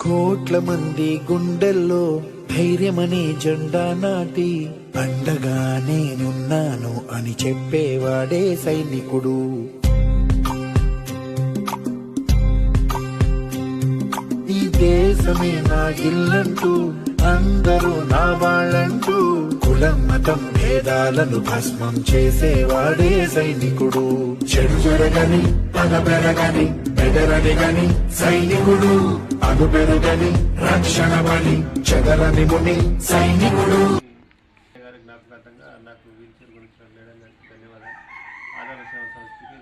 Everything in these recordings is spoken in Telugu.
కోట్ల మంది గుండెల్లో ధైర్యమనే జెండా నాటి పండగా నేనున్నాను అని చెప్పేవాడే సైనికుడు. ఈ దేశమే నా ఇల్లంటూ అందరూ నా వాళ్ళంటూ కులం మతం భేదాలను భస్మం చేసేవాడే సైనికుడు. చెడు జరగని పగ పెరగని బెదరని గని సైనికుడు. అగు పెరుగని రక్షణ బలి చెదరని ముని సైనికుడు. గారి జ్ఞాపకార్థంగా నాకు వీల్చైర్ గురించి లేడం ధన్యవాదాలు. ఆధార సేవ సంస్థకి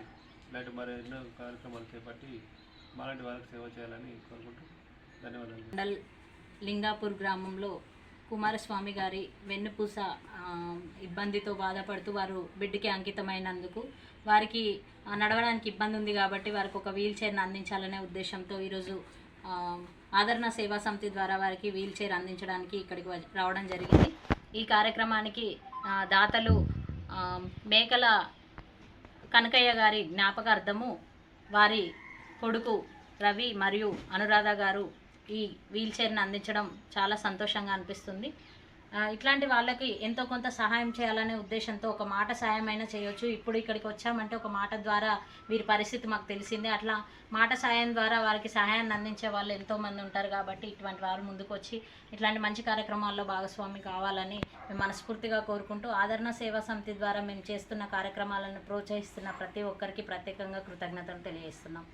ఇలాంటి మరి ఎన్నో కార్యక్రమాలు చేపట్టి మాలాంటి వాళ్ళకి సేవ చేయాలని కోరుకుంటూ ధన్యవాదాలు. మండల్ లింగాపూర్ గ్రామంలో కుమారస్వామి గారి వెన్నుపూస ఇబ్బందితో బాధపడుతూ వారు బిడ్డకి అంకితమైనందుకు వారికి నడవడానికి ఇబ్బంది ఉంది కాబట్టి వారికి ఒక వీల్ చైర్ని అందించాలనే ఉద్దేశంతో ఈరోజు ఆదరణ సేవా సమితి ద్వారా వారికి వీల్ చైర్ అందించడానికి ఇక్కడికి వ- రావడం జరిగింది. ఈ కార్యక్రమానికి దాతలు మేకల కనకయ్య గారి జ్ఞాపకార్థము వారి కొడుకు రవి మరియు అనురాధ గారు ఈ వీల్ చైర్ని అందించడం చాలా సంతోషంగా అనిపిస్తుంది. ఇట్లాంటి వాళ్ళకి ఎంతో కొంత సహాయం చేయాలనే ఉద్దేశంతో ఒక మాట సాయమైనా చేయొచ్చు. ఇప్పుడు ఇక్కడికి వచ్చామంటే ఒక మాట ద్వారా వీరి పరిస్థితి మాకు తెలిసిందే. అట్లా మాట సాయం ద్వారా వారికి సహాయాన్ని అందించే వాళ్ళు ఎంతోమంది ఉంటారు కాబట్టి ఇటువంటి వారు ముందుకు వచ్చి ఇట్లాంటి మంచి కార్యక్రమాల్లో భాగస్వామి కావాలని మేము మనస్ఫూర్తిగా కోరుకుంటూ ఆదరణ సేవా సమితి ద్వారా మేము చేస్తున్న కార్యక్రమాలను ప్రోత్సహిస్తున్న ప్రతి ఒక్కరికి ప్రత్యేకంగా కృతజ్ఞతలు తెలియజేస్తున్నాం.